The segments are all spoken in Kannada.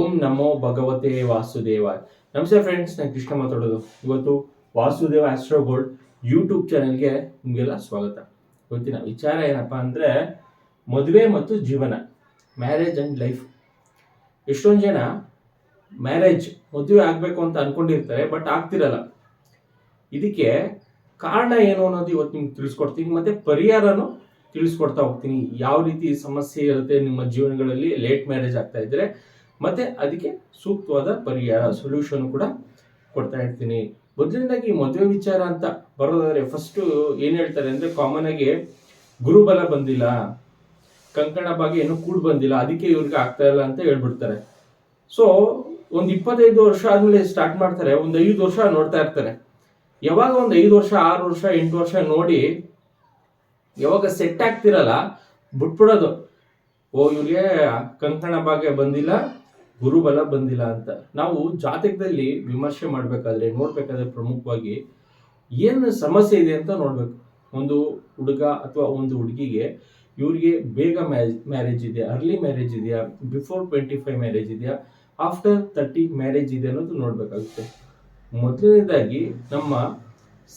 ಓಂ ನಮೋ ಭಗವತೆ ವಾಸುದೇವ ನಮಸ್ತೆ ಫ್ರೆಂಡ್ಸ್ ನಾನು ಕೃಷ್ಣ ಮಾತಾಡೋದು. ಇವತ್ತು ವಾಸುದೇವ ಆಸ್ಟ್ರೋ ಗೋಲ್ಡ್ ಯೂಟ್ಯೂಬ್ ಚಾನೆಲ್ಗೆ ನಿಮಗೆಲ್ಲ ಸ್ವಾಗತ. ಇವತ್ತಿನ ವಿಚಾರ ಏನಪ್ಪ ಅಂದರೆ, ಮದುವೆ ಮತ್ತು ಜೀವನ ಮ್ಯಾರೇಜ್ ಆ್ಯಂಡ್ ಲೈಫ್ ಎಷ್ಟೊಂದು ಜನ ಮ್ಯಾರೇಜ್ ಮದುವೆ ಆಗಬೇಕು ಅಂತ ಅನ್ಕೊಂಡಿರ್ತಾರೆ ಬಟ್ ಆಗ್ತಿರಲ್ಲ. ಇದಕ್ಕೆ ಕಾರಣ ಏನು ಅನ್ನೋದು ಇವತ್ತು ನಿಮ್ಗೆ ತಿಳಿಸ್ಕೊಡ್ತೀನಿ, ಮತ್ತೆ ಪರಿಹಾರನೂ ತಿಳಿಸ್ಕೊಡ್ತಾ ಹೋಗ್ತೀನಿ. ಯಾವ ರೀತಿ ಸಮಸ್ಯೆ ಇರುತ್ತೆ ನಿಮ್ಮ ಜೀವನಗಳಲ್ಲಿ ಲೇಟ್ ಮ್ಯಾರೇಜ್ ಆಗ್ತಾ ಇದ್ರೆ ಮತ್ತೆ ಅದಕ್ಕೆ ಸೂಕ್ತವಾದ ಪರಿಹಾರ ಸೊಲ್ಯೂಷನ್ ಕೂಡ ಕೊಡ್ತಾ ಇರ್ತೀನಿ. ಮೊದಲನೇದಾಗಿ ಮದುವೆ ವಿಚಾರ ಅಂತ ಬರೋದಾದ್ರೆ ಫಸ್ಟ್ ಏನು ಹೇಳ್ತಾರೆ ಅಂದ್ರೆ ಕಾಮನ್ ಆಗಿ ಗುರುಬಲ ಬಂದಿಲ್ಲ, ಕಂಕಣ ಭಾಗ ಏನು ಕೂಡ್ ಬಂದಿಲ್ಲ, ಅದಕ್ಕೆ ಇವ್ರಿಗೆ ಆಗ್ತಾ ಇಲ್ಲ ಅಂತ ಹೇಳ್ಬಿಡ್ತಾರೆ. ಸೊ ಒಂದು ಇಪ್ಪತ್ತೈದು ವರ್ಷ ಆದ್ಮೇಲೆ ಸ್ಟಾರ್ಟ್ ಮಾಡ್ತಾರೆ, ಒಂದು ಐದು ವರ್ಷ ನೋಡ್ತಾ ಇರ್ತಾರೆ. ಯಾವಾಗ ಒಂದು ಐದು ವರ್ಷ, ಆರು ವರ್ಷ, ಎಂಟು ವರ್ಷ ನೋಡಿ ಯಾವಾಗ ಸೆಟ್ ಆಗ್ತಿರಲ್ಲ, ಬಿಟ್ಬಿಡೋದು. ಓ, ಇವ್ರಿಗೆ ಕಂಕಣ ಭಾಗ್ಯ ಬಂದಿಲ್ಲ ಗುರುಬಲ ಬಂದಿಲ್ಲ ಅಂತ. ನಾವು ಜಾತಕದಲ್ಲಿ ವಿಮರ್ಶೆ ಮಾಡಬೇಕಾದ್ರೆ, ನೋಡ್ಬೇಕಾದ್ರೆ ಪ್ರಮುಖವಾಗಿ ಏನು ಸಮಸ್ಯೆ ಇದೆ ಅಂತ ನೋಡ್ಬೇಕು. ಒಂದು ಹುಡುಗ ಅಥವಾ ಒಂದು ಹುಡುಗಿಗೆ ಇವ್ರಿಗೆ ಬೇಗ ಮ್ಯಾರೇಜ್ ಮ್ಯಾರೇಜ್ ಇದೆಯಾ? ಅರ್ಲಿ ಮ್ಯಾರೇಜ್ ಇದೆಯಾ? ಬಿಫೋರ್ ಟ್ವೆಂಟಿ ಫೈವ್ ಮ್ಯಾರೇಜ್ ಇದೆಯಾ? ಆಫ್ಟರ್ ತರ್ಟಿ ಮ್ಯಾರೇಜ್ ಇದೆ ಅನ್ನೋದು ನೋಡಬೇಕಾಗುತ್ತೆ. ಮೊದಲನೇದಾಗಿ ನಮ್ಮ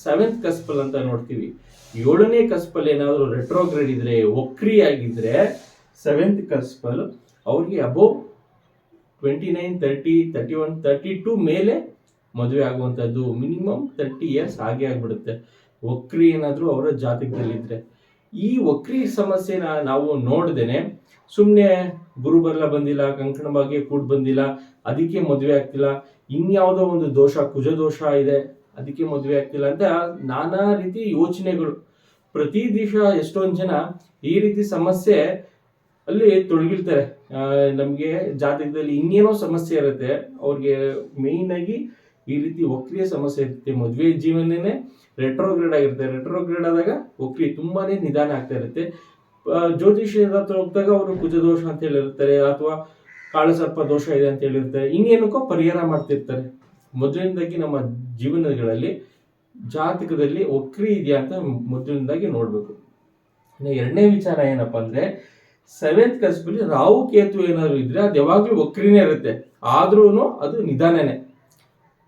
ಸೆವೆಂತ್ ಕಸ್ಪಲ್ ಅಂತ ನೋಡ್ತೀವಿ. ಏಳನೇ ಕಸ್ಪಲ್ ಏನಾದರೂ ರೆಟ್ರೋಗ್ರೇಡ್ ಇದ್ರೆ ವಕ್ರಿ ಆಗಿದ್ರೆ ಸೆವೆಂತ್ ಕಸ್ಪಲ್ ಅವ್ರಿಗೆ above twenty nine thirty thirty one thirty two ಮೇಲೆ ಮದುವೆ ಆಗುವಂಥದ್ದು ಮಿನಿಮಮ್ ತರ್ಟಿ ಇಯರ್ಸ್ ಹಾಗೆ ಆಗ್ಬಿಡುತ್ತೆ. ವಕ್ರಿ ಏನಾದರೂ ಅವರ ಜಾತಕದಲ್ಲಿದ್ದರೆ ಈ ವಕ್ರಿ ಸಮಸ್ಯೆನ ನಾವು ನೋಡ್ದೇನೆ ಸುಮ್ಮನೆ ಗುರುಬಲ ಬಂದಿಲ್ಲ, ಕಂಕಣ ಬಾಗಿ ಕೂಡ್ ಬಂದಿಲ್ಲ, ಅದಕ್ಕೆ ಮದುವೆ ಆಗ್ತಿಲ್ಲ, ಇನ್ಯಾವುದೋ ಒಂದು ದೋಷ, ಕುಜ ದೋಷ ಇದೆ, ಅದಕ್ಕೆ ಮದುವೆ ಆಗ್ತಿಲ್ಲ ಅಂತ ನಾನಾ ರೀತಿ ಯೋಚನೆಗಳು. ಪ್ರತಿ ದಿವಸ ಎಷ್ಟೊಂದು ಜನ ಈ ರೀತಿ ಸಮಸ್ಯೆ ಅಲ್ಲಿ ತೊಡಗಿರ್ತಾರೆ. ನಮಗೆ ಜಾತಕದಲ್ಲಿ ಇನ್ನೇನೋ ಸಮಸ್ಯೆ ಇರುತ್ತೆ, ಅವ್ರಿಗೆ ಆಗಿ ಈ ರೀತಿ ವಕ್ರಿಯ ಸಮಸ್ಯೆ ಇರುತ್ತೆ. ಮದುವೆ ಜೀವನನೇ ರೆಟ್ರೋಗ್ರೇಡ್ ಆಗಿರುತ್ತೆ. ರೆಟ್ರೋಗ್ರೇಡ್ ಆದಾಗ ವಕ್ರಿ ತುಂಬಾನೇ ನಿಧಾನ ಆಗ್ತಾ ಇರುತ್ತೆ. ಜ್ಯೋತಿಷ್ಯದ ಹತ್ರ ಹೋಗ್ದಾಗ ಅವರು ಕುಜದೋಷ ಅಂತ ಹೇಳಿರ್ತಾರೆ, ಅಥವಾ ಕಾಳಸರ್ಪ ದೋಷ ಇದೆ ಅಂತ ಹೇಳಿರ್ತಾರೆ. ಇನ್ನೇನಕ್ಕೋ ಪರಿಹಾರ ಮಾಡ್ತಿರ್ತಾರೆ. ಮೊದಲಿನಿಂದಾಗಿ ನಮ್ಮ ಜೀವನಗಳಲ್ಲಿ ಜಾತಕದಲ್ಲಿ ವಕ್ರಿ ಇದೆಯಾ ಅಂತ ಮೊದಲಿನಿಂದಾಗಿ ನೋಡ್ಬೇಕು. ಇನ್ನು ಎರಡನೇ ವಿಚಾರ ಏನಪ್ಪಾ ಅಂದ್ರೆ ಸೆವೆಂತ್ ಕಸ್ಬಲ್ಲಿ ರಾಹು ಕೇತು ಏನಾದ್ರು ಇದ್ರೆ ಅದು ಯಾವಾಗ್ಲೂ ವಕ್ರಿನೇ ಇರುತ್ತೆ. ಆದ್ರೂ ಅದು ನಿಧಾನನೇ.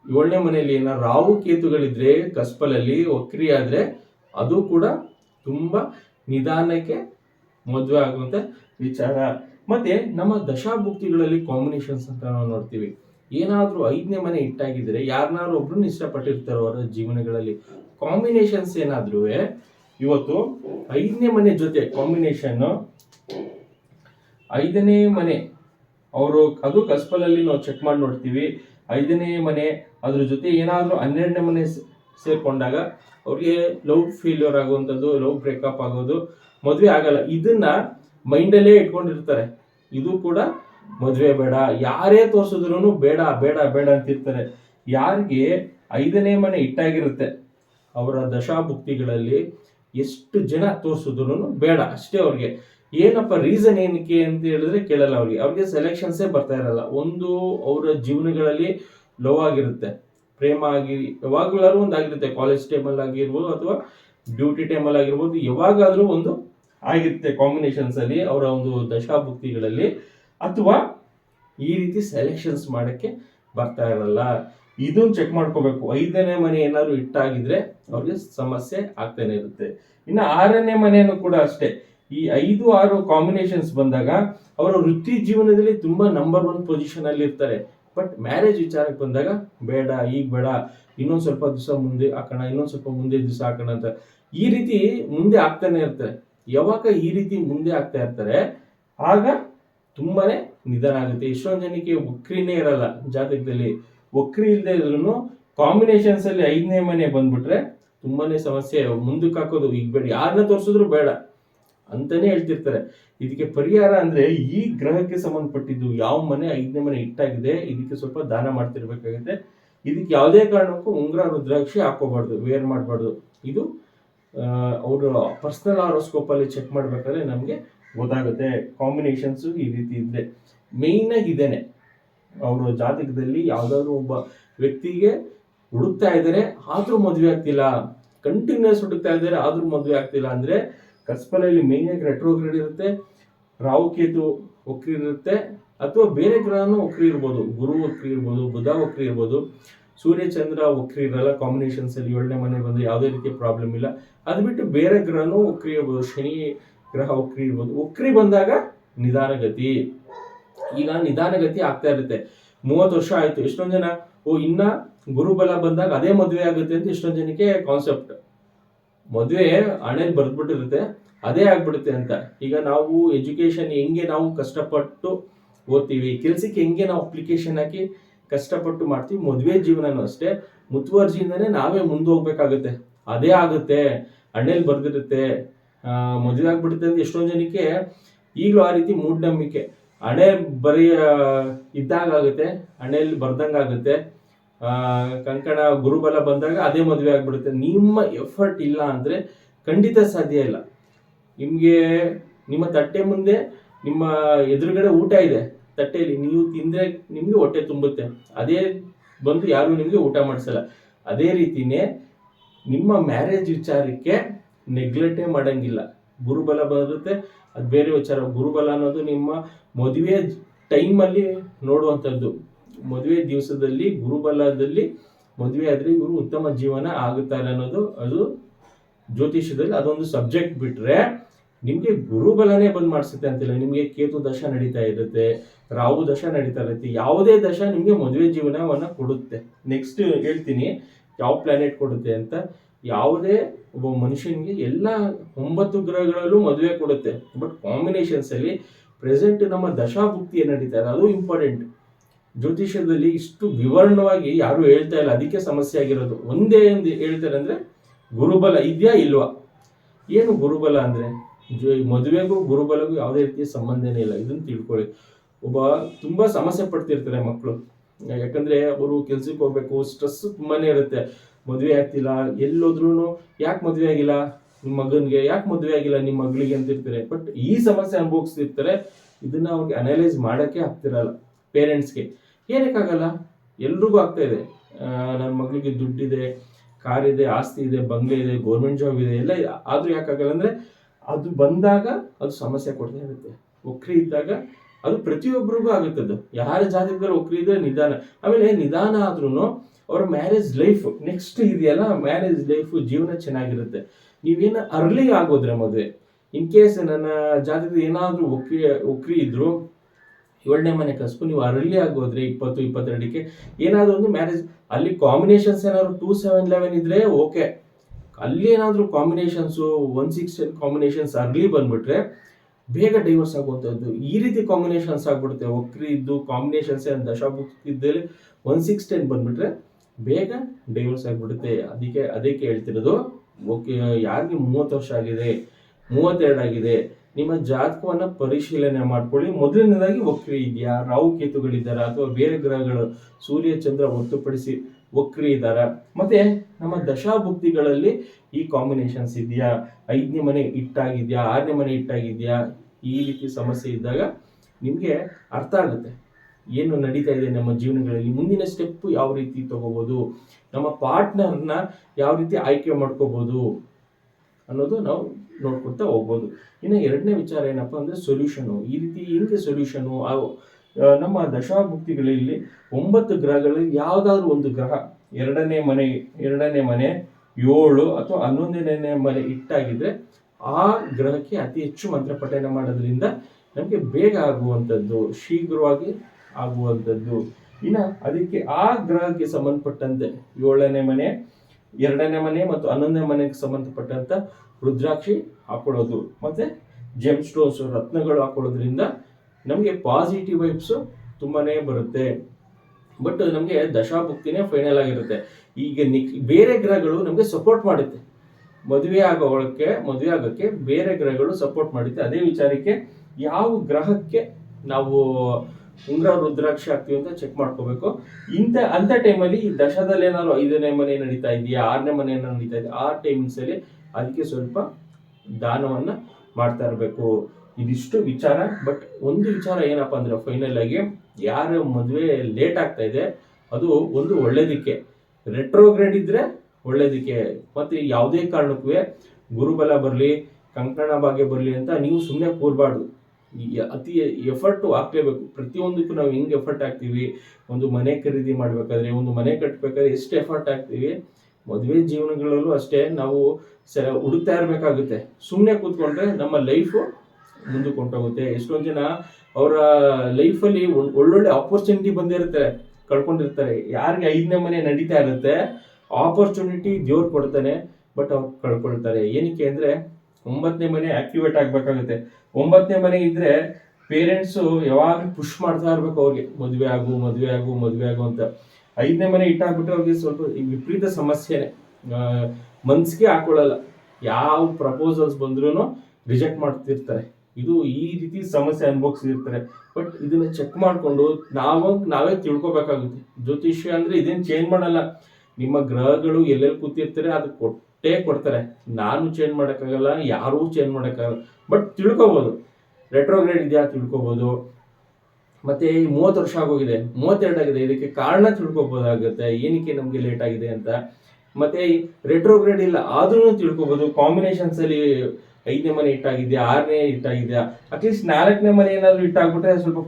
ಏಳನೇ ಮನೆಯಲ್ಲಿ ಏನಾದ್ರು ರಾಹು ಕೇತುಗಳಿದ್ರೆ ಕಸ್ಪಲಲ್ಲಿ ವಕ್ರಿ ಆದ್ರೆ ಅದು ಕೂಡ ತುಂಬಾ ನಿಧಾನಕ್ಕೆ ಮದುವೆ ಆಗುವಂತ ವಿಚಾರ. ಮತ್ತೆ ನಮ್ಮ ದಶಾಭುಕ್ತಿಗಳಲ್ಲಿ ಕಾಂಬಿನೇಷನ್ಸ್ ಅಂತ ನಾವು ನೋಡ್ತೀವಿ. ಏನಾದ್ರೂ ಐದನೇ ಮನೆ ಇಟ್ಟಾಗಿದ್ರೆ ಯಾರನ್ನಾರು ಒಬ್ರು ಇಷ್ಟಪಟ್ಟಿರ್ತಾರೆ ಅವರ ಜೀವನಗಳಲ್ಲಿ ಕಾಂಬಿನೇಷನ್ಸ್ ಏನಾದ್ರೂ ಇವತ್ತು ಐದನೇ ಮನೆ ಜೊತೆ ಕಾಂಬಿನೇಷನ್ ಐದನೇ ಮನೆ, ಅವರು ಅದು ಕಸ್ಪಲಲ್ಲಿ ನಾವು ಚೆಕ್ ಮಾಡಿ ನೋಡ್ತೀವಿ. ಐದನೇ ಮನೆ, ಅದ್ರ ಜೊತೆ ಏನಾದರೂ ಹನ್ನೆರಡನೇ ಮನೆ ಸೇರ್ಕೊಂಡಾಗ ಅವ್ರಿಗೆ ಲವ್ ಫೇಲ್ಯೂರ್ ಆಗುವಂಥದ್ದು ಲವ್ ಬ್ರೇಕಪ್ ಆಗೋದು. ಮದುವೆ ಆಗಲ್ಲ. ಇದನ್ನ ಮೈಂಡಲ್ಲೇ ಇಟ್ಕೊಂಡಿರ್ತಾರೆ. ಇದು ಕೂಡ ಮದುವೆ ಬೇಡ. ಯಾರೇ ತೋರಿಸಿದ್ರು ಬೇಡ ಬೇಡ ಬೇಡ ಅಂತಿರ್ತಾರೆ. ಯಾರಿಗೆ ಐದನೇ ಮನೆ ಇಟ್ಟಾಗಿರುತ್ತೆ ಅವರ ದಶಾಭುಕ್ತಿಗಳಲ್ಲಿ ಎಷ್ಟು ಜನ ತೋರಿಸಿದ್ರು ಬೇಡ. ಅಷ್ಟೇ ಅವ್ರಿಗೆ. ಏನಪ್ಪ ರೀಸನ್ ಏನಕ್ಕೆ ಅಂತ ಹೇಳಿದ್ರೆ ಕೇಳಲ್ಲ ಅವ್ರಿಗೆ. ಅವ್ರಿಗೆ ಸೆಲೆಕ್ಷನ್ಸೇ ಬರ್ತಾ ಇರಲ್ಲ. ಒಂದು ಅವರ ಜೀವನಗಳಲ್ಲಿ ಲೋ ಆಗಿರುತ್ತೆ. ಪ್ರೇಮ ಆಗಿ, ಯಾವಾಗಲಾದ್ರೂ ಒಂದು ಆಗಿರುತ್ತೆ. ಕಾಲೇಜ್ ಟೈಮಲ್ಲಿ ಆಗಿರ್ಬೋದು ಅಥವಾ ಡ್ಯೂಟಿ ಟೈಮಲ್ಲಿ ಆಗಿರ್ಬೋದು, ಯಾವಾಗಾದರೂ ಒಂದು ಆಗಿರುತ್ತೆ ಕಾಂಬಿನೇಷನ್ಸ್ ಅಲ್ಲಿ, ಅವರ ಒಂದು ದಶಾಭುಕ್ತಿಗಳಲ್ಲಿ. ಅಥವಾ ಈ ರೀತಿ ಸೆಲೆಕ್ಷನ್ಸ್ ಮಾಡಕ್ಕೆ ಬರ್ತಾ ಇರಲ್ಲ. ಇದನ್ನ ಚೆಕ್ ಮಾಡ್ಕೋಬೇಕು. ಐದನೇ ಮನೆ ಏನಾದರೂ ಇಟ್ಟಾಗಿದ್ರೆ ಅವ್ರಿಗೆ ಸಮಸ್ಯೆ ಆಗ್ತಾನೆ ಇರುತ್ತೆ. ಇನ್ನು ಆರನೇ ಮನೆಯನ್ನು ಕೂಡ ಅಷ್ಟೇ. ಈ ಐದು, ಆರು ಕಾಂಬಿನೇಷನ್ಸ್ ಬಂದಾಗ ಅವರ ವೃತ್ತಿ ಜೀವನದಲ್ಲಿ ತುಂಬಾ ನಂಬರ್ ಒನ್ ಪೊಸಿಷನ್ ಅಲ್ಲಿ ಇರ್ತಾರೆ ಬಟ್ ಮ್ಯಾರೇಜ್ ವಿಚಾರಕ್ಕೆ ಬಂದಾಗ, ಬೇಡ, ಈಗ ಬೇಡ, ಇನ್ನೊಂದ್ ಸ್ವಲ್ಪ ದಿವಸ ಮುಂದೆ ಹಾಕೋಣ, ಇನ್ನೊಂದ್ ಸ್ವಲ್ಪ ಮುಂದೆ ದಿವಸ ಹಾಕೋಣ ಅಂತ ಈ ರೀತಿ ಮುಂದೆ ಆಗ್ತಾನೆ ಇರ್ತಾರೆ. ಯಾವಾಗ ಈ ರೀತಿ ಮುಂದೆ ಆಗ್ತಾ ಇರ್ತಾರೆ, ಆಗ ತುಂಬಾನೇ ನಿಧಾನ ಆಗುತ್ತೆ. ಎಷ್ಟೊಂದು ಜನಕ್ಕೆ ಒಕ್ರಿನೇ ಇರಲ್ಲ ಜಾತಕದಲ್ಲಿ. ಒಕ್ರಿ ಇಲ್ಲದೆ ಇದ್ರು ಕಾಂಬಿನೇಷನ್ಸ್ ಅಲ್ಲಿ ಐದನೇ ಮನೆ ಬಂದ್ಬಿಟ್ರೆ ತುಂಬಾನೇ ಸಮಸ್ಯೆ. ಮುಂದಕ್ಕೆ ಹಾಕೋದು ಈಗ ಬೇಡ. ಯಾರನ್ನ ತೋರಿಸಿದ್ರು ಬೇಡ. ಅಂತಾನೆ ಹೇಳ್ತಿರ್ತಾರೆ. ಇದಕ್ಕೆ ಪರಿಹಾರ ಅಂದ್ರೆ ಈ ಗ್ರಹಕ್ಕೆ ಸಂಬಂಧಪಟ್ಟಿದ್ದು ಯಾವ ಮನೆ, ಐದನೇ ಮನೆ ಇಟ್ಟಾಗಿದೆ ಇದಕ್ಕೆ ಸ್ವಲ್ಪ ದಾನ ಮಾಡ್ತಿರ್ಬೇಕಾಗುತ್ತೆ. ಇದಕ್ಕೆ ಯಾವುದೇ ಕಾರಣಕ್ಕೂ ಉಂಗುರ, ರುದ್ರಾಕ್ಷಿ ಹಾಕೋಬಾರ್ದು ವೇರ್ ಮಾಡಬಾರ್ದು. ಇದು ಅವರು ಪರ್ಸನಲ್ ಆರೋಸ್ಕೋಪ್ ಅಲ್ಲಿ ಚೆಕ್ ಮಾಡ್ಬೇಕಾದ್ರೆ ನಮಗೆ ಗೊತ್ತಾಗುತ್ತೆ. ಕಾಂಬಿನೇಷನ್ಸ್ ಈ ರೀತಿ ಇದ್ರೆ. ಮೇಯ್ನ್ ಆಗಿ ಇದೇನೆ. ಅವರು ಜಾತಕದಲ್ಲಿ ಯಾವ್ದಾದ್ರು ಒಬ್ಬ ವ್ಯಕ್ತಿಗೆ ಹುಡುಕ್ತಾ ಇದ್ದಾರೆ, ಆದ್ರೂ ಮದುವೆ ಆಗ್ತಿಲ್ಲ. ಕಂಟಿನ್ಯೂಸ್ ಹುಡುಕ್ತಾ ಇದ್ದಾರೆ, ಆದ್ರೂ ಮದುವೆ ಆಗ್ತಿಲ್ಲ ಅಂದ್ರೆ ಕಸ್ಪಲಲ್ಲಿ ಮೇನ್ ಆಗಿ ರೆಟ್ರೋಗ್ರೇಡ್ ಇರುತ್ತೆ, ರಾಹು ಕೇತು ವಕ್ರಿ ಇರುತ್ತೆ, ಅಥವಾ ಬೇರೆ ಗ್ರಹನೂ ವಕ್ರಿ ಇರ್ಬೋದು. ಗುರು ವಕ್ರಿ ಇರ್ಬೋದು, ಬುಧ ವಕ್ರಿ ಇರ್ಬೋದು, ಸೂರ್ಯ, ಚಂದ್ರ ವಕ್ರಿ ಇರಲ್ಲ ಕಾಂಬಿನೇಷನ್ಸ್ ಅಲ್ಲಿ ಏಳನೇ ಮನೆ ಬಂದ್ರೆ ಯಾವುದೇ ರೀತಿಯ ಪ್ರಾಬ್ಲಮ್ ಇಲ್ಲ. ಅದು ಬಿಟ್ಟು ಬೇರೆ ಗ್ರಹನೂ ವಕ್ರಿ ಇರ್ಬೋದು, ಶನಿ ಗ್ರಹ ವಕ್ರಿ ಇರ್ಬೋದು. ವಕ್ರಿ ಬಂದಾಗ ನಿಧಾನಗತಿ ಈಗ ನಿಧಾನಗತಿ ಆಗ್ತಾ ಇರುತ್ತೆ. ಮೂವತ್ತು ವರ್ಷ ಆಯ್ತು, ಎಷ್ಟೊಂದು ಜನ, ಓ, ಇನ್ನ ಗುರುಬಲ ಬಂದಾಗ ಅದೇ ಮದುವೆ ಆಗುತ್ತೆ ಅಂತ ಎಷ್ಟೊಂದು ಜನಕ್ಕೆ ಕಾನ್ಸೆಪ್ಟ್ ಮದುವೆ ಹಣೆಲ್ ಬರ್ದ್ಬಿಟ್ಟಿರುತ್ತೆ, ಅದೇ ಆಗ್ಬಿಡುತ್ತೆ ಅಂತ. ಈಗ ನಾವು ಎಜುಕೇಶನ್ ಹೆಂಗೆ ನಾವು ಕಷ್ಟಪಟ್ಟು ಓದ್ತೀವಿ, ಕೆಲ್ಸಕ್ಕೆ ಹೆಂಗೆ ನಾವು ಅಪ್ಲಿಕೇಶನ್ ಹಾಕಿ ಕಷ್ಟಪಟ್ಟು ಮಾಡ್ತೀವಿ, ಮದುವೆ ಜೀವನನೂ ಅಷ್ಟೇ. ಮುತುವರ್ಜಿಯಿಂದನೇ ನಾವೇ ಮುಂದೆ ಹೋಗ್ಬೇಕಾಗುತ್ತೆ ಅದೇ ಆಗುತ್ತೆ ಹಣ್ಣೆಲ್ ಬರ್ದಿರುತ್ತೆ ಮದುವೆ ಆಗ್ಬಿಡುತ್ತೆ ಅಂತ ಎಷ್ಟೊಂದು ಜನಕ್ಕೆ ಈಗಲೂ ಆ ರೀತಿ ಮೂಢನಂಬಿಕೆ. ಹಣೆ ಬರೀ ಇದ್ದಾಗ ಆಗುತ್ತೆ ಹಣೆಯಲ್ಲಿ ಬರ್ದಂಗ ಆಗುತ್ತೆ ಕಂಕಣ ಗುರುಬಲ ಬಂದಾಗ ಅದೇ ಮದುವೆ ಆಗ್ಬಿಡುತ್ತೆ. ನಿಮ್ಮ ಎಫರ್ಟ್ ಇಲ್ಲ ಅಂದ್ರೆ ಖಂಡಿತ ಸಾಧ್ಯ ಇಲ್ಲ. ನಿಮಗೆ ನಿಮ್ಮ ತಟ್ಟೆ ಮುಂದೆ ನಿಮ್ಮ ಎದುರುಗಡೆ ಊಟ ಇದೆ. ತಟ್ಟೆಯಲ್ಲಿ ನೀವು ತಿಂದ್ರೆ ನಿಮಗೆ ಹೊಟ್ಟೆ ತುಂಬುತ್ತೆ. ಅದೇ ಬಂದು ಯಾರು ನಿಮಗೆ ಊಟ ಮಾಡಿಸಲ್ಲ. ಅದೇ ರೀತಿನೇ ನಿಮ್ಮ ಮ್ಯಾರೇಜ್ ವಿಚಾರಕ್ಕೆ ನೆಗ್ಲೆಕ್ಟೇ ಮಾಡಂಗಿಲ್ಲ. ಗುರುಬಲ ಬರುತ್ತೆ. ಅದು ಬೇರೆ ವಿಚಾರ. ಗುರುಬಲ ಅನ್ನೋದು ನಿಮ್ಮ ಮದುವೆ ಟೈಮಲ್ಲಿ ನೋಡುವಂಥದ್ದು ಮದುವೆ ದಿವಸದಲ್ಲಿ ಗುರುಬಲದಲ್ಲಿ ಮದುವೆ ಆದರೆ ಇವರು ಉತ್ತಮ ಜೀವನ ಆಗುತ್ತಾರೆ ಅನ್ನೋದು ಅದು ಜ್ಯೋತಿಷ್ಯದಲ್ಲಿ ಅದೊಂದು ಸಬ್ಜೆಕ್ಟ್ ಬಿಟ್ರೆ ನಿಮಗೆ ಗುರುಬಲನೇ ಬಂದ್ ಮಾಡಿಸುತ್ತೆ ಅಂತಿಲ್ಲ. ನಿಮಗೆ ಕೇತು ದಶ ನಡೀತಾ ಇರುತ್ತೆ, ರಾಹು ದಶ ನಡೀತಾ ಇರುತ್ತೆ, ಯಾವುದೇ ದಶ ನಿಮಗೆ ಮದುವೆ ಜೀವನವನ್ನ ಕೊಡುತ್ತೆ. ನೆಕ್ಸ್ಟ್ ಹೇಳ್ತೀನಿ, ಯಾವ ಪ್ಲಾನೆಟ್ ಕೊಡುತ್ತೆ ಅಂತ. ಯಾವುದೇ ಒಬ್ಬ ಮನುಷ್ಯನಿಗೆ ಎಲ್ಲ ಒಂಬತ್ತು ಗ್ರಹಗಳಲ್ಲೂ ಮದುವೆ ಕೊಡುತ್ತೆ. ಬಟ್ ಕಾಂಬಿನೇಷನ್ಸ್ ಅಲ್ಲಿ ಪ್ರೆಸೆಂಟ್ ನಮ್ಮ ದಶಾಭುಕ್ತಿ ಏನು ನಡೀತಾ ಇದೆ ಅದು ಇಂಪಾರ್ಟೆಂಟ್ ಜ್ಯೋತಿಷ್ಯದಲ್ಲಿ ಇಷ್ಟು ವಿವರಣವಾಗಿ ಯಾರು ಹೇಳ್ತಾ ಇಲ್ಲ. ಅದಕ್ಕೆ ಸಮಸ್ಯೆ ಆಗಿರೋದು. ಒಂದೇ ಒಂದು ಹೇಳ್ತಾರೆ ಅಂದ್ರೆ ಗುರುಬಲ ಇದೆಯಾ ಇಲ್ವಾ? ಏನು ಗುರುಬಲ ಅಂದ್ರೆ? ಮದುವೆಗೂ ಗುರುಬಲಗೂ ಯಾವುದೇ ರೀತಿಯ ಸಂಬಂಧನೇ ಇಲ್ಲ. ಇದನ್ನ ತಿಳ್ಕೊಳ್ಳಿ. ಒಬ್ಬ ತುಂಬಾ ಸಮಸ್ಯೆ ಪಡ್ತಿರ್ತಾರೆ ಮಕ್ಕಳು ಯಾಕಂದ್ರೆ ಅವರು ಕೆಲ್ಸಕ್ಕೆ ಹೋಗ್ಬೇಕು ಸ್ಟ್ರೆಸ್ ತುಂಬಾ ಇರುತ್ತೆ. ಮದುವೆ ಆಗ್ತಿಲ್ಲ ಎಲ್ಲೋದ್ರೂ ಯಾಕೆ ಮದುವೆ ಆಗಿಲ್ಲ? ನಿಮ್ಮ ಮಗನಿಗೆ ಯಾಕೆ ಮದುವೆ ಆಗಿಲ್ಲ ನಿಮ್ಮ ಮಗಳಿಗೆ ಅಂತಿರ್ತಾರೆ ಬಟ್ ಈ ಸಮಸ್ಯೆ ಅನುಭವಿಸ್ತಿರ್ತಾರೆ. ಇದನ್ನ ಅವ್ರಿಗೆ ಅನಲೈಸ್ ಮಾಡಕ್ಕೆ ಆಗ್ತಿರಲ್ಲ. ಪೇರೆಂಟ್ಸ್ಗೆ ಏನಕ್ಕಾಗಲ್ಲ ಎಲ್ರಿಗೂ ಆಗ್ತಾ ಇದೆ. ನನ್ನ ಮಗಳಿಗೆ ದುಡ್ಡಿದೆ ಕಾರ್ ಇದೆ ಆಸ್ತಿ ಇದೆ, ಬಂಗ್ಲೆ ಇದೆ, ಗೌರ್ಮೆಂಟ್ ಜಾಬ್ ಇದೆ, ಎಲ್ಲ ಆದರೂ ಯಾಕಾಗಲ್ಲ ಅಂದರೆ ಅದು ಬಂದಾಗ ಅದು ಸಮಸ್ಯೆ ಕೊಡ್ತಾ ಇರುತ್ತೆ. ಒಕ್ರಿ ಇದ್ದಾಗ ಅದು ಪ್ರತಿಯೊಬ್ಬರಿಗೂ ಅದು ಯಾರ ಜಾತಕದಲ್ಲಿ ಒಕ್ರಿ ಇದ್ರೆ ನಿಧಾನ. ಆಮೇಲೆ ನಿಧಾನ ಆದ್ರೂ ಅವರ ಮ್ಯಾರೇಜ್ ಲೈಫ್ ನೆಕ್ಸ್ಟ್ ಇದೆಯಲ್ಲ ಮ್ಯಾರೇಜ್ ಲೈಫ್ ಜೀವನ ಚೆನ್ನಾಗಿರುತ್ತೆ. ನೀವೇನು ಅರ್ಲಿ ಆಗೋದ್ರೆ ಮದುವೆ. ಇನ್ ಕೇಸ್ ನನ್ನ ಜಾತಕದಲ್ಲಿ ಏನಾದರೂ ಒಕ್ರಿ ಒಕ್ರಿ ಇದ್ರು ಏಳನೇ ಮನೆ ಕಸ್ಬು, ನೀವು ಅರ್ಲಿ ಆಗೋದ್ರೆ ಇಪ್ಪತ್ತು, ಇಪ್ಪತ್ತೆರಡಕ್ಕೆ ಏನಾದರೂ ಒಂದು ಮ್ಯಾರೇಜ್ ಅಲ್ಲಿ ಕಾಂಬಿನೇಷನ್ಸ್ ಏನಾದ್ರು ಟೂ ಸೆವೆನ್ ಲೆವೆನ್ ಇದ್ರೆ ಓಕೆ ಅಲ್ಲಿ ಏನಾದರೂ combinations one six combinations early ಬಂದ್ಬಿಟ್ರೆ ಬೇಗ ಡೈವರ್ಸ್ ಆಗುವಂಥದ್ದು ಈ ರೀತಿ ಕಾಂಬಿನೇಷನ್ಸ್ ಆಗ್ಬಿಡುತ್ತೆ. ಒಕ್ರಿ ಇದ್ದು ಕಾಂಬಿನೇಷನ್ಸ್ ದಶಾಭುಕ್ ಇದ್ದಲ್ಲಿ ಒನ್ ಸಿಕ್ಸ್ ಟೆನ್ ಬಂದ್ಬಿಟ್ರೆ ಬೇಗ ಡೈವರ್ಸ್ ಆಗಿಬಿಡುತ್ತೆ. ಅದಕ್ಕೆ ಅದಕ್ಕೆ ಹೇಳ್ತಿರೋದು ಓಕೆ ಯಾರಿಗೆ ಮೂವತ್ತು ವರ್ಷ ಆಗಿದೆ, ಮೂವತ್ತೆರಡು ಆಗಿದೆ ನಿಮ್ಮ ಜಾತಕವನ್ನ ಪರಿಶೀಲನೆ ಮಾಡ್ಕೊಳ್ಳಿ. ಮೊದಲನೇದಾಗಿ ವಕ್ರಿ ಇದೆಯಾ? ರಾಹು ಕೇತುಗಳಿದ್ದಾರಾ ಅಥವಾ ಬೇರೆ ಗ್ರಹಗಳು ಸೂರ್ಯ, ಚಂದ್ರ ಹೊರತುಪಡಿಸಿ ವಕ್ರಿ ಇದ್ದಾರಾ? ಮತ್ತೆ ನಮ್ಮ ದಶಾಭುಕ್ತಿಗಳಲ್ಲಿ ಈ ಕಾಂಬಿನೇಷನ್ಸ್ ಇದೆಯಾ? ಐದನೇ ಮನೆ ಇಟ್ಟಾಗಿದ್ಯಾ ಆರನೇ ಮನೆ ಇಟ್ಟಾಗಿದ್ಯಾ ಈ ರೀತಿ ಸಮಸ್ಯೆ ಇದ್ದಾಗ ನಿಮಗೆ ಅರ್ಥ ಆಗುತ್ತೆ. ಏನು ನಡೀತಾ ಇದೆ ನಮ್ಮ ಜೀವನಗಳಲ್ಲಿ? ಮುಂದಿನ ಸ್ಟೆಪ್ ಯಾವ ರೀತಿ ತಗೋಬಹುದು ನಮ್ಮ ಪಾರ್ಟ್ನರ್ನ ಯಾವ ರೀತಿ ಆಯ್ಕೆ ಮಾಡ್ಕೋಬಹುದು ಅನ್ನೋದು ನಾವು ನೋಡ್ಕೊಳ್ತಾ ಹೋಗ್ಬೋದು. ಇನ್ನು ಎರಡನೇ ವಿಚಾರ ಏನಪ್ಪ ಅಂದರೆ ಸೊಲ್ಯೂಷನು ಈ ರೀತಿ ಹೆಂಗೆ ಸೊಲ್ಯೂಷನು ನಮ್ಮ ದಶಾಭುಕ್ತಿಗಳಲ್ಲಿ ಒಂಬತ್ತು ಗ್ರಹಗಳಲ್ಲಿ ಯಾವುದಾದ್ರೂ ಒಂದು ಗ್ರಹ. ಎರಡನೇ ಮನೆ ಎರಡನೇ ಮನೆ ಏಳು ಅಥವಾ ಹನ್ನೊಂದನೇ ಮನೆ ಇಟ್ಟಾಗಿದ್ರೆ ಆ ಗ್ರಹಕ್ಕೆ ಅತಿ ಹೆಚ್ಚು ಮಂತ್ರ ಪಠಣ ಮಾಡೋದ್ರಿಂದ ನಮಗೆ ಬೇಗ ಆಗುವಂಥದ್ದು, ಶೀಘ್ರವಾಗಿ ಆಗುವಂಥದ್ದು. ಇನ್ನು ಅದಕ್ಕೆ ಆ ಗ್ರಹಕ್ಕೆ ಸಂಬಂಧಪಟ್ಟಂತೆ ಏಳನೇ ಮನೆ, ಎರಡನೇ ಮನೆ ಮತ್ತು ಹನ್ನೊಂದನೇ ಮನೆಗೆ ಸಂಬಂಧಪಟ್ಟಂತ ರುದ್ರಾಕ್ಷಿ ಹಾಕೊಳ್ಳೋದು ಮತ್ತೆ ಜೆಮ್ ಸ್ಟೋನ್ಸ್ ರತ್ನಗಳು ಹಾಕೊಳ್ಳೋದ್ರಿಂದ ನಮಗೆ ಪಾಸಿಟಿವ್ ವೈಬ್ಸ್ ತುಂಬಾ ಬರುತ್ತೆ. ಬಟ್ ನಮಗೆ ದಶಾಭುಕ್ತಿನೇ ಫೈನಲ್ ಆಗಿರುತ್ತೆ. ಈಗ ನಿಕ್, ಬೇರೆ ಗ್ರಹಗಳು ನಮಗೆ ಸಪೋರ್ಟ್ ಮಾಡುತ್ತೆ. ಮದುವೆ ಆಗೋಕ್ಕೆ ಮದುವೆ ಆಗೋಕ್ಕೆ ಬೇರೆ ಗ್ರಹಗಳು ಸಪೋರ್ಟ್ ಮಾಡುತ್ತೆ. ಅದೇ ವಿಚಾರಕ್ಕೆ ಯಾವ ಗ್ರಹಕ್ಕೆ ನಾವು ಉಂಗ್ರ, ರುದ್ರಾಕ್ಷಿ ಹಾಕ್ತೀವಿ ಅಂತ ಚೆಕ್ ಮಾಡ್ಕೋಬೇಕು. ಇಂಥ ಅಂತ ಟೈಮಲ್ಲಿ ಈ ದಶದಲ್ಲಿ ಏನಾದ್ರು ಐದನೇ ಮನೆ ನಡೀತಾ ಇದೆಯಾ? ಆರನೇ ಮನೆ ಏನಾದ್ರು ನಡೀತಾ ಇದೆಯಾ ಆ ಟೈಮಿಂಗ್ಸ್ ಅಲ್ಲಿ ಅದಕ್ಕೆ ಸ್ವಲ್ಪ ದಾನವನ್ನು ಮಾಡ್ತಾ ಇರಬೇಕು. ಇದಿಷ್ಟು ವಿಚಾರ, ಬಟ್ ಒಂದು ವಿಚಾರ ಏನಪ್ಪ ಅಂದ್ರೆ ಫೈನಲ್ ಆಗಿ ಯಾರ ಮದುವೆ ಲೇಟ್ ಆಗ್ತಾ ಇದೆ, ಅದು ಒಂದು ಒಳ್ಳೇದಕ್ಕೆ. ರೆಟ್ರೋಗ್ರೇಡ್ ಇದ್ರೆ ಒಳ್ಳೇದಕ್ಕೆ. ಮತ್ತೆ ಯಾವುದೇ ಕಾರಣಕ್ಕೂ ಗುರುಬಲ ಬರಲಿ, ಕಂಕಣ ಭಾಗ್ಯ ಬರಲಿ ಅಂತ ನೀವು ಸುಮ್ಮನೆ ಕೂರಬಾರ್ದು. ಅತಿ ಎಫರ್ಟು ಹಾಕ್ಲೇಬೇಕು ಪ್ರತಿಯೊಂದಕ್ಕೂ ನಾವು ಹೆಂಗೆ ಎಫರ್ಟ್ ಹಾಕ್ತೀವಿ ಒಂದು ಮನೆ ಖರೀದಿ ಮಾಡಬೇಕಾದ್ರೆ, ಒಂದು ಮನೆ ಕಟ್ಟಬೇಕಾದ್ರೆ ಎಷ್ಟು ಎಫರ್ಟ್ ಹಾಕ್ತೀವಿ ಮದುವೆ ಜೀವನಗಳಲ್ಲೂ ಅಷ್ಟೇ ನಾವು ಸ ಹುಡುಕ್ತಾ ಇರಬೇಕಾಗುತ್ತೆ. ಸುಮ್ಮನೆ ಕೂತ್ಕೊಂಡ್ರೆ ನಮ್ಮ ಲೈಫು ಮುಂದಕ್ಕೆ ಹೊಂಟೋಗುತ್ತೆ ಎಷ್ಟೊಂದು ಜನ ಅವರ ಲೈಫಲ್ಲಿ ಒಳ್ಳೊಳ್ಳೆ ಆಪರ್ಚುನಿಟಿ ಬಂದಿರುತ್ತೆ, ಕಳ್ಕೊಂಡಿರ್ತಾರೆ. ಯಾರಿಗೆ ಐದನೇ ಮನೆ ನಡೀತಾ ಇರುತ್ತೆ ಆಪರ್ಚುನಿಟಿ ದೇವ್ರು ಕೊಡ್ತಾನೆ ಬಟ್ ಅವ್ರು ಕಳ್ಕೊಳ್ತಾರೆ. ಏನಕ್ಕೆ ಅಂದರೆ ಒಂಬತ್ತನೇ ಮನೆ ಆಕ್ಟಿವೇಟ್ ಆಗ್ಬೇಕಾಗುತ್ತೆ. ಒಂಬತ್ತನೇ ಮನೆ ಇದ್ರೆ ಪೇರೆಂಟ್ಸು ಯಾವಾಗಲೂ ಪುಷ್ ಮಾಡ್ತಾ ಇರ್ಬೇಕು ಅವ್ರಿಗೆ. ಮದುವೆ ಆಗು ಮದುವೆ ಆಗು ಮದುವೆ ಆಗು ಅಂತ. ಐದನೇ ಮನೆ ಇಟ್ಟಾಕ್ಬಿಟ್ರೆ ಅವ್ರಿಗೆ ಸ್ವಲ್ಪ ಈ ವಿಪರೀತ ಸಮಸ್ಯೆನೆ. ಮನ್ಸಿಗೆ ಹಾಕೊಳ್ಳಲ್ಲ ಯಾವ ಪ್ರಪೋಸಲ್ಸ್ ಬಂದ್ರೂ ರಿಜೆಕ್ಟ್ ಮಾಡ್ತಿರ್ತಾರೆ. ಇದು ಈ ರೀತಿ ಸಮಸ್ಯೆ ಅನುಭವಿಸಿರ್ತಾರೆ ಬಟ್ ಇದನ್ನ ಚೆಕ್ ಮಾಡಿಕೊಂಡು ನಾವು ನಾವೇ ತಿಳ್ಕೊಬೇಕಾಗುತ್ತೆ. ಜ್ಯೋತಿಷ್ಯ ಅಂದ್ರೆ ಇದೇನು ಚೇಂಜ್ ಮಾಡಲ್ಲ. ನಿಮ್ಮ ಗ್ರಹಗಳು ಎಲ್ಲೆಲ್ಲಿ ಕೂತಿರ್ತಾರೆ ಅದು ಕೊಟ್ಟೇ ಕೊಡ್ತಾರೆ. ನಾನು ಚೇಂಜ್ ಮಾಡೋಕ್ಕಾಗಲ್ಲ, ಯಾರೂ ಚೇಂಜ್ ಮಾಡೋಕ್ಕಾಗಲ್ಲ. ಬಟ್ ತಿಳ್ಕೊಬೋದು. ರೆಟ್ರೋಗ್ರೇಡ್ ಇದೆಯಾ ತಿಳ್ಕೊಬೋದು. ಮತ್ತೆ ಈ ಮೂವತ್ತು ವರ್ಷ ಆಗೋಗಿದೆ, ಮೂವತ್ತೆರಡು ಆಗಿದೆ, ಇದಕ್ಕೆ ಕಾರಣ ತಿಳ್ಕೊಬೋದಾಗುತ್ತೆ, ಏನಕ್ಕೆ ನಮಗೆ ಲೇಟ್ ಆಗಿದೆ ಅಂತ. ಮತ್ತೆ ರೆಟ್ರೋಗ್ರೇಡ್ ಇಲ್ಲ ಆದ್ರೂ ತಿಳ್ಕೊಬೋದು ಕಾಂಬಿನೇಷನ್ಸ್ ಅಲ್ಲಿ ಐದನೇ ಮನೆ ಇಟ್ಟಾಗಿದ್ಯಾ ಆರನೇ ಇಟ್ಟಾಗಿದ್ಯಾ ಅಟ್ಲೀಸ್ಟ್ ನಾಲ್ಕನೇ ಮನೆ ಏನಾದ್ರು ಇಟ್ಟಾಗ್ಬಿಟ್ರೆ ಸ್ವಲ್ಪ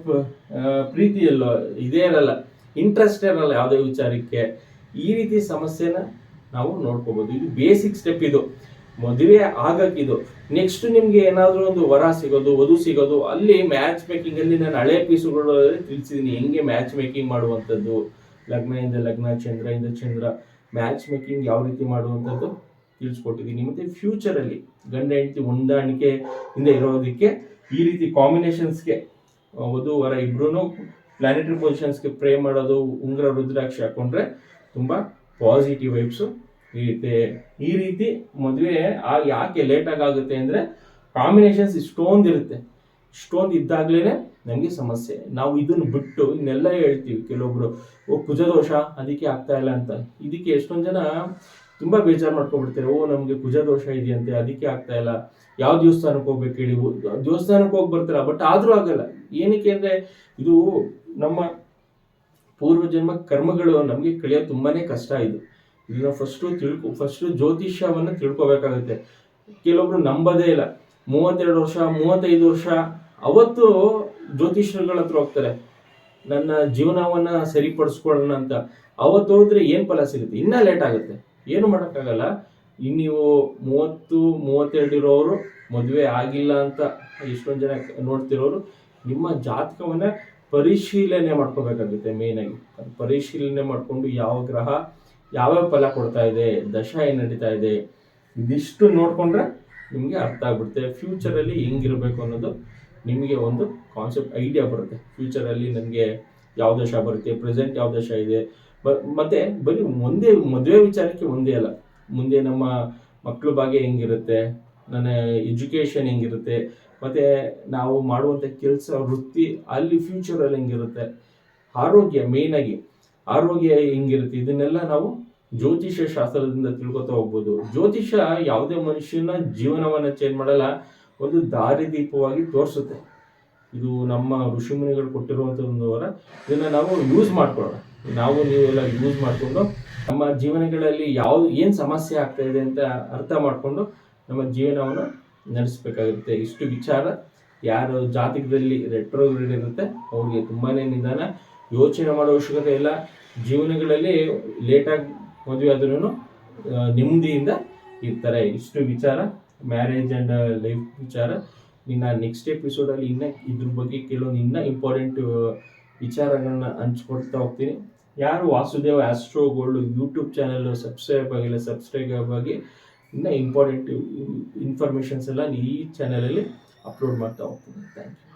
ಪ್ರೀತಿ ಇಲ್ಲ ಇದೇ ಇರಲ್ಲ ಇಂಟ್ರೆಸ್ಟ್ ಇರಲ್ಲ ಯಾವುದೇ ವಿಚಾರಕ್ಕೆ. ಈ ರೀತಿ ಸಮಸ್ಯೆನ ನಾವು ನೋಡ್ಕೋಬಹುದು ಇದು ಬೇಸಿಕ್ ಸ್ಟೆಪ್ ಇದು. ಮದುವೆ ಆಗಕ್ಕಿದು ನೆಕ್ಸ್ಟ್ ನಿಮ್ಗೆ ಏನಾದ್ರೂ ಒಂದು ವರ ಸಿಗೋದು, ವಧು ಸಿಗೋದು, ಅಲ್ಲಿ ಮ್ಯಾಚ್ ಮೇಕಿಂಗ್ ಅಲ್ಲಿ ನಾನು ಹಳೆ ಪೀಸುಗಳು ತಿಳಿಸಿದೀನಿ. ಹೆಂಗೆ ಮ್ಯಾಚ್ ಮೇಕಿಂಗ್ ಮಾಡುವಂಥದ್ದು? ಲಗ್ನದಿಂದ ಲಗ್ನ, ಚಂದ್ರದಿಂದ ಚಂದ್ರ ಮ್ಯಾಚ್ ಮೇಕಿಂಗ್ ಯಾವ ರೀತಿ ಮಾಡುವಂಥದ್ದು ತಿಳಿಸ್ಕೊಟ್ಟಿದ್ದೀನಿ ಮತ್ತೆ ಫ್ಯೂಚರ್ ಅಲ್ಲಿ ಗಂಡ, ಹೆಂಡತಿ ಹೊಂದಾಣಿಕೆ ಇಂದ ಇರೋದಕ್ಕೆ ಈ ರೀತಿ ಕಾಂಬಿನೇಷನ್ಸ್ಗೆ ವಧು, ವರ ಇಬ್ರು ಪ್ಲಾನೆಟರಿ ಪೊಸಿಷನ್ಸ್ಗೆ ಪ್ರೇ ಮಾಡೋದು, ಉಂಗ್ರ, ರುದ್ರಾಕ್ಷಿ ಹಾಕೊಂಡ್ರೆ ತುಂಬಾ ಪಾಸಿಟಿವ್ ವೈಬ್ಸು ಇರುತ್ತೆ ಈ ರೀತಿ ಮದುವೆ ಯಾಕೆ ಲೇಟಾಗಿ ಆಗುತ್ತೆ ಅಂದರೆ ಕಾಂಬಿನೇಷನ್ಸ್ ಇಷ್ಟೊಂದು ಇರುತ್ತೆ ಇಷ್ಟೊಂದು ಇದ್ದಾಗಲೇ ನಮಗೆ ಸಮಸ್ಯೆ. ನಾವು ಇದನ್ನು ಬಿಟ್ಟು ಇನ್ನೆಲ್ಲ ಹೇಳ್ತೀವಿ. ಕೆಲವೊಬ್ರು, ಓ, ಕುಜದೋಷ, ಅದಕ್ಕೆ ಆಗ್ತಾ ಇಲ್ಲ ಅಂತ. ಇದಕ್ಕೆ ಎಷ್ಟೊಂದು ಜನ ತುಂಬಾ ಬೇಜಾರು ಮಾಡ್ಕೊಬಿಡ್ತಾರೆ ಓ, ನಮಗೆ ಕುಜದೋಷ ಇದೆಯಂತೆ, ಅದಕ್ಕೆ ಆಗ್ತಾ ಇಲ್ಲ. ಯಾವ ದೇವಸ್ಥಾನಕ್ಕೆ ಹೋಗ್ಬೇಕು ಹೇಳಿ? ದೇವಸ್ಥಾನಕ್ಕೆ ಹೋಗಿ ಬರ್ತಾರ? ಬಟ್ ಆದ್ರೂ ಆಗಲ್ಲ. ಏನಕ್ಕೆ ಅಂದ್ರೆ ಇದು ನಮ್ಮ ಪೂರ್ವಜನ್ಮ ಕರ್ಮಗಳು ನಮಗೆ ಕಳೆಯೋದು ತುಂಬಾನೇ ಕಷ್ಟ ಇದು. ಇದನ್ನ ಫಸ್ಟು ತಿಳ್ಕೊ ಫಸ್ಟು ಜ್ಯೋತಿಷ್ಯವನ್ನು ತಿಳ್ಕೊಬೇಕಾಗುತ್ತೆ. ಕೆಲವೊಬ್ರು ನಂಬೋದೇ ಇಲ್ಲ. ಮೂವತ್ತೆರಡು ವರ್ಷ, ಮೂವತ್ತೈದು ವರ್ಷ, ಅವತ್ತು ಜ್ಯೋತಿಷ್ಯಗಳ ಹತ್ರ ಹೋಗ್ತಾರೆ. ನನ್ನ ಜೀವನವನ್ನ ಸರಿಪಡಿಸ್ಕೊಳ್ಳೋಣ ಅಂತ. ಅವತ್ತು ಹೋದ್ರೆ ಏನು ಫಲ ಸಿಗುತ್ತೆ? ಇನ್ನ ಲೇಟ್ ಆಗುತ್ತೆ. ಏನು ಮಾಡೋಕ್ಕಾಗಲ್ಲ. ಇನ್ನು ನೀವು ಮೂವತ್ತು ಮೂವತ್ತೆರಡು ಇರೋರು ಮದುವೆ ಆಗಿಲ್ಲ ಅಂತ ಎಷ್ಟೊಂದು ಜನ ನೋಡ್ತಿರೋರು, ನಿಮ್ಮ ಜಾತಕವನ್ನ ಪರಿಶೀಲನೆ ಮಾಡ್ಕೋಬೇಕಾಗುತ್ತೆ ಮೇನ್ ಆಗಿ. ಪರಿಶೀಲನೆ ಮಾಡಿಕೊಂಡು ಯಾವ ಗ್ರಹ ಯಾವ್ಯಾವ ಫಲ ಕೊಡ್ತಾ ಇದೆ, ದಶ ಏನ್ ನಡೀತಾ ಇದೆ, ಇದಿಷ್ಟು ನೋಡ್ಕೊಂಡ್ರೆ ನಿಮಗೆ ಅರ್ಥ ಆಗ್ಬಿಡುತ್ತೆ. ಫ್ಯೂಚರಲ್ಲಿ ಹೆಂಗಿರಬೇಕು ಅನ್ನೋದು ನಿಮಗೆ ಒಂದು ಕಾನ್ಸೆಪ್ಟ್ ಐಡಿಯಾ ಬರುತ್ತೆ. ಫ್ಯೂಚರಲ್ಲಿ ನನಗೆ ಯಾವ ದಶ ಬರುತ್ತೆ ಪ್ರೆಸೆಂಟ್ ಯಾವ ದಶ ಇದೆ. ಬ- ಮತ್ತೆ ಬರೀ ಒಂದೇ, ಮದುವೆ ವಿಚಾರಕ್ಕೆ ಒಂದೇ ಅಲ್ಲ. ಮುಂದೆ ನಮ್ಮ ಮಕ್ಕಳು ಭಾಗ್ಯ ಹೆಂಗಿರುತ್ತೆ, ನನ್ನ ಎಜುಕೇಶನ್ ಹೆಂಗಿರುತ್ತೆ, ಮತ್ತೆ ನಾವು ಮಾಡುವಂಥ ಕೆಲಸ, ವೃತ್ತಿ ಅಲ್ಲಿ ಫ್ಯೂಚರಲ್ಲಿ ಹೆಂಗಿರುತ್ತೆ. ಆರೋಗ್ಯ ಮೇಯ್ನಾಗಿ ಆರೋಗ್ಯ ಹೆಂಗಿರುತ್ತೆ? ಇದನ್ನೆಲ್ಲ ನಾವು ಜ್ಯೋತಿಷ್ಯ ಶಾಸ್ತ್ರದಿಂದ ತಿಳ್ಕೊತಾ ಹೋಗ್ಬೋದು. ಜ್ಯೋತಿಷ್ಯ ಯಾವುದೇ ಮನುಷ್ಯನ ಜೀವನವನ್ನ ಚೇಂಜ್ ಮಾಡಲ್ಲ, ಒಂದು ದಾರಿದೀಪವಾಗಿ ತೋರಿಸುತ್ತೆ. ಇದು ನಮ್ಮ ಋಷಿಮುನಿಗಳು ಕೊಟ್ಟಿರುವಂಥ ಒಂದು ವರ. ಇದನ್ನ ನಾವು ಯೂಸ್ ಮಾಡ್ಕೊಳ್ಳೋಣ. ನಾವು ನೀವೆಲ್ಲ ಯೂಸ್ ಮಾಡಿಕೊಂಡು ನಮ್ಮ ಜೀವನಗಳಲ್ಲಿ ಯಾವ ಏನು ಸಮಸ್ಯೆ ಆಗ್ತಾ ಇದೆ ಅಂತ ಅರ್ಥ ಮಾಡಿಕೊಂಡು ನಮ್ಮ ಜೀವನವನ್ನು ನಡೆಸಬೇಕಾಗುತ್ತೆ. ಇಷ್ಟು ವಿಚಾರ. ಯಾರು ಜಾತಕದಲ್ಲಿ ರೆಟ್ರೋಗ್ರೇಡ್ ಇರುತ್ತೆ, ಅವ್ರಿಗೆ ತುಂಬಾನೇ ನಿಧಾನ. ಯೋಚನೆ ಮಾಡೋ ಅವಶ್ಯಕತೆ ಇಲ್ಲ. ಜೀವನಗಳಲ್ಲಿ ಲೇಟಾಗಿ ಮದುವೆ ಆದ್ರೂ ನೆಮ್ಮದಿಯಿಂದ ಇರ್ತಾರೆ. ಇಷ್ಟು ವಿಚಾರ ಮ್ಯಾರೇಜ್ ಆ್ಯಂಡ್ ಲೈಫ್ ವಿಚಾರ. ಇನ್ನ ನೆಕ್ಸ್ಟ್ ಎಪಿಸೋಡಲ್ಲಿ ಇನ್ನ ಇದ್ರ ಬಗ್ಗೆ ಕೆಲವೊಂದು ಇನ್ನ ಇಂಪಾರ್ಟೆಂಟ್ ವಿಚಾರಗಳನ್ನ ಹಂಚ್ಕೊಡ್ತಾ ಹೋಗ್ತೀನಿ. ಯಾರು Vasudeva astro gold YouTube channel subscribe ಆಗಿಲ್ಲ ಸಬ್ಸ್ಕ್ರೈಬ್ ಆಗಿ ಇನ್ನ ಇಂಪಾರ್ಟೆಂಟ್ ಇನ್ಫಾರ್ಮೇಷನ್ಸ್ ಎಲ್ಲ ಈ ಚಾನಲಲ್ಲಿ ಅಪ್ಲೋಡ್ ಮಾಡ್ತಾ ಹೋಗ್ತೀನಿ. Thank you